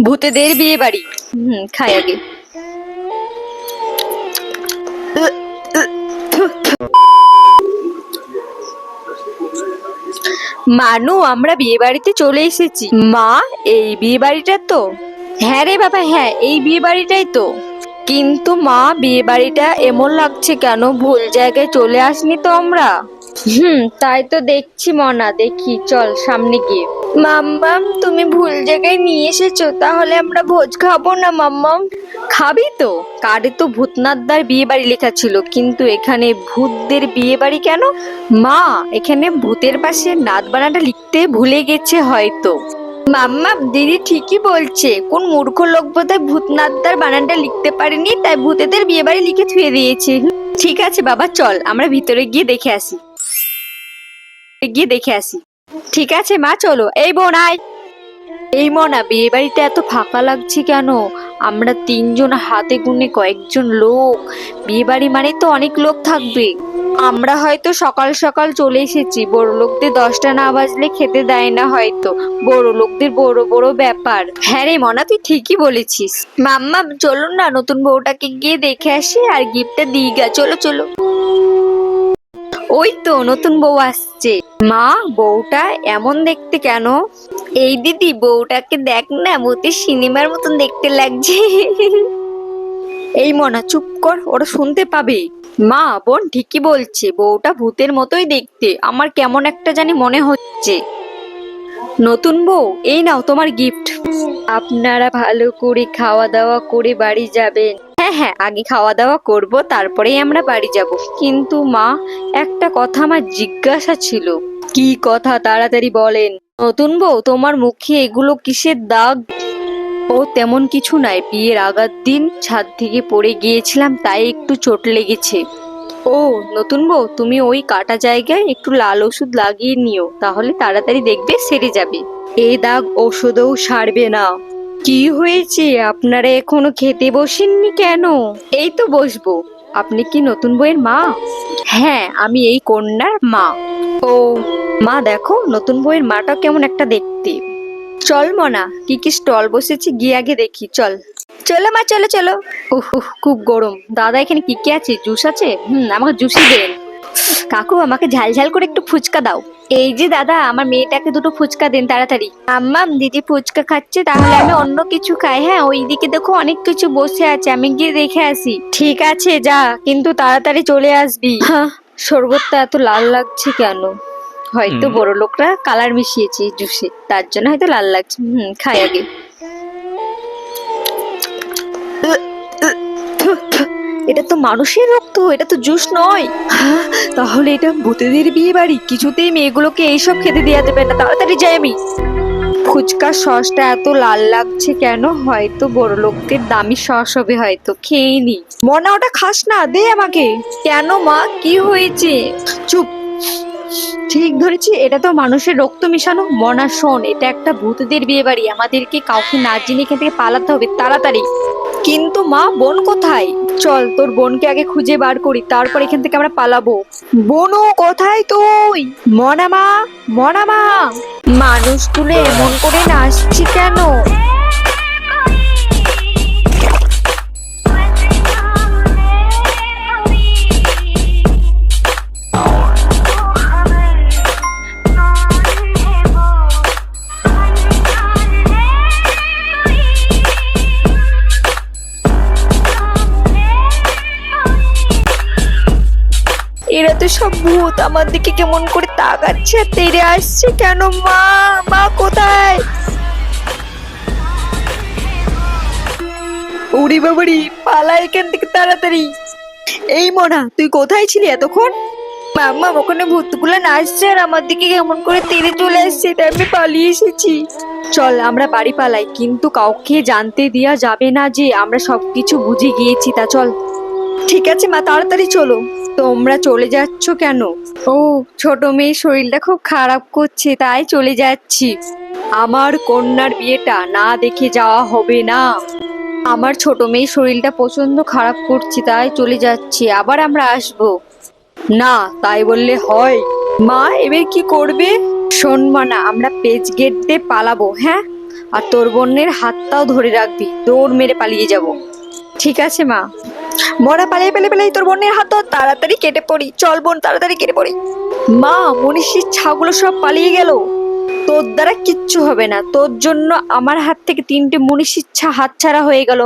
ভূতেদের বিয়ে বাড়ি হুম খাই আগে। মানু আমরা বিয়ে বাড়িতে চলে এসেছি। মা এই বিয়ে বাড়িটা তো? হ্যাঁ রে বাবা হ্যাঁ এই বিয়ে বাড়িটাই তো। কিন্তু মা বিয়ে বাড়িটা এমন লাগছে কেন? ভুল জায়গায় চলে আসনি তো আমরা। হুম, তাই তো দেখছি মনা, দেখি, চল সামনে গিয়ে। মাম্মাম, তুমি ভুল জায়গায় নিয়ে এসেছ, তাহলে আমরা ভোজ খাব না, মাম্মাম? খাবি তো কার্ডে তো ভূতনাথদার বিয়ে বাড়ি লেখা ছিল, কিন্তু এখানে ভূতদের বিয়ে বাড়ি কেন? মা, এখানে ভূতের পাশে নাত বানাটা লিখতে ভুলে গেছে হয়তো। মাম্মা দিদি ঠিকই বলছে, কোন মূর্খ লোক বোধহয় ভূতনাথদার বানানটা লিখতে পারেনি, তাই ভূতেদের বিয়ে বাড়ি লিখে থুয়ে দিয়েছে। ঠিক আছে বাবা, চল, আমরা ভিতরে গিয়ে দেখে আসি। গিয়ে দেখে আসি। ঠিক আছে, মা, চলো। এই বোন, আয়। এই মনা, বিয়ে বাড়িতে এত ফাঁকা লাগছে কেন? আমরা তিনজন হাতে গুনে কয়েকজন লোক। বিয়ে বাড়ি মানে তো অনেক লোক থাকবে। আমরা হয়তো সকাল সকাল চলে এসেছি। বড় লোকদের দশটা না বাজলে খেতে দেয় না হয়তো। বড় লোকদের বড় বড় ব্যাপার। হ্যাঁ রে মনা, তুই ঠিকই বলেছিস। মাম্মা, চলুন না, নতুন বউটাকে গিয়ে দেখে আসি আর গিফটটা দিই গা। চলো চলো। ওই তো নতুন বউ আসছে। মা, বউটা এমন দেখতে কেন? এই দিদি, বউটাকে দেখ না, মতে সিনেমার মতন দেখতে লাগছে। এই মনা, চুপ কর, ওরা শুনতে পাবে। মা, বোন ঠিকই বলছে, বউটা ভূতের মতোই দেখতে। আমার কেমন একটা জানি মনে হচ্ছে। নতুন বউ, এই নাও তোমার গিফট আপনারা ভালো করে খাওয়া দাওয়া করে বাড়ি যাবেন। হ্যাঁ হ্যাঁ আগে খাওয়া দাওয়া করব, তারপরেই আমরা বাড়ি যাব। কিন্তু মা, একটা কথা আমার জিজ্ঞাসা ছিল। কি কথা, তাড়াতাড়ি বলেন। নতুন বউ, তোমার মুখে এগুলো কিসের দাগ? ও তেমন কিছু নাই, বিয়ের আগার দিন ছাদ থেকে পড়ে গিয়েছিলাম, তাই একটু চোট লেগেছে। ও, নতুন বউ, তুমি ওই কাটা জায়গায় একটু লাল ওষুধ লাগিয়ে নিও, তাহলে তাড়াতাড়ি দেখবে সেরে যাবে। এই দাগ ওষুধেও সারবে না। কি হয়েছে? আপনারা এখনও খেতে বসেননি কেন? এই তো বসবো। আপনি কি নতুন বইয়ের মা? হ্যাঁ আমি এই কন্যার মা। ও, মা দেখো, নতুন বইয়ের মাটা কেমন একটা দেখতে। চল মনা, কি কি স্টল বসেছে গিয়ে আগে দেখি, চল। চলো মা, চলো চলো। উহ খুব গরম। দাদা এখানে কি কি আছে? জুস আছে? হুম, আমাকে জুসই দেন কাকু, আমাকে ঝাল ঝাল করে একটু ফুচকা দাও। এই যে দাদা আমার মেয়েটাকে দুটো ফুচকা দিন তাড়াতাড়ি। আম্মাম দিদি ফুচকা খাচ্ছে তাহলে আমি অন্য কিছু খাই। হ্যাঁ ওইদিকে দেখো অনেক কিছু বসে আছে আমি গিয়ে দেখে আসি। ঠিক আছে যা কিন্তু তাড়াতাড়ি চলে আসবি। হ্যাঁ। শরবতটা এত লাল লাগছে কেন? হয়তো। বড় লোকরা কালার মিশিয়েছে জুসে তার জন্য হয়তো লাল লাগছে। হুম খাই আগে। এটা তো মানুষের রক্ত, এটা তো জুস নয়। তাহলে এটা ভূতেদের বিয়ে বাড়ি কিছুতেই মেয়েগুলোকে এইসব খেতে দেওয়া যাবে না। তাড়াতাড়ি যাই আমি। ফুচকার সসটা এত লাল লাগছে কেন? হয়তো বড় লোকদের দামি সস হবে, হয়তো। খেয়ে নি। মনে, ওটা খাস না, দে আমাকে। কেন মা? কি হয়েছে? চুপ। ঠিক ধরেছি, এটা তো মানুষের রক্ত মিশানো মনা শোন, এটা একটা ভূতদের বিয়ে বাড়ি, আমাদেরকে কাউকে না জেনে এখান থেকে পালাতে হবে তাড়াতাড়ি। কিন্তু মা, বোন কোথায়? চল, তোর বোনকে আগে খুঁজে বার করি, তারপর এখান থেকে আমরা পালাবো। বোনু, কোথায় তুই? মনা মা মনা মা। মানুষগুলো এমন করে নাচছি কেন? তো সব ভূত আমার দিকে কেমন করে তাকাচ্ছে আর তেড়ে আসছে কেন মা? মা কোথায়? উড়ি বাবারি পালা এখান থেকে তাড়াতাড়ি। এই মনা তুই কোথায় ছিলি এতক্ষণ? মাম্মা ওখানে ভূতগুলো নাচছে আর আমার দিকে কেমন করে তেড়ে চলে আসছে তাই আমি পালিয়ে এসেছি। চল আমরা বাড়ি পালাই কিন্তু কাউকে জানতে দেওয়া যাবে না যে আমরা সবকিছু বুঝে গিয়েছি তা চল। ঠিক আছে মা তাড়াতাড়ি চলো। তোমরা চলে যাচ্ছ কেন? ও, ছোট মেয়ের শরীরটা খুব খারাপ করছে, তাই চলে যাচ্ছি। আমার কন্যার বিয়েটা না দেখে যাওয়া হবে না। আমার ছোট মেয়ের শরীরটা প্রচণ্ড খারাপ করছে, তাই চলে যাচ্ছি, আবার আমরা আসব। না, তাই বললে হয়। মা, এবার কি করবে? শোন না আমরা পেজ গেট দিয়ে পালাবো হ্যাঁ? আর তোর বোনের হাতটাও ধরে রাখবি, দৌড় মেরে পালিয়ে যাব। ঠিক আছে মা। মরা পালিয়ে পেলে পেলাই তোর বোনের হাত তাড়াতাড়ি কেটে পড়ি। চল বোন, তাড়াতাড়ি কেটে পড়ি। মা, মনীষীর ছাগুলো সব পালিয়ে গেল। তোর দ্বারা কিচ্ছু হবে না। তোর জন্য আমার হাত থেকে তিনটে মনীষীর ছা হাত ছাড়া হয়ে গেল।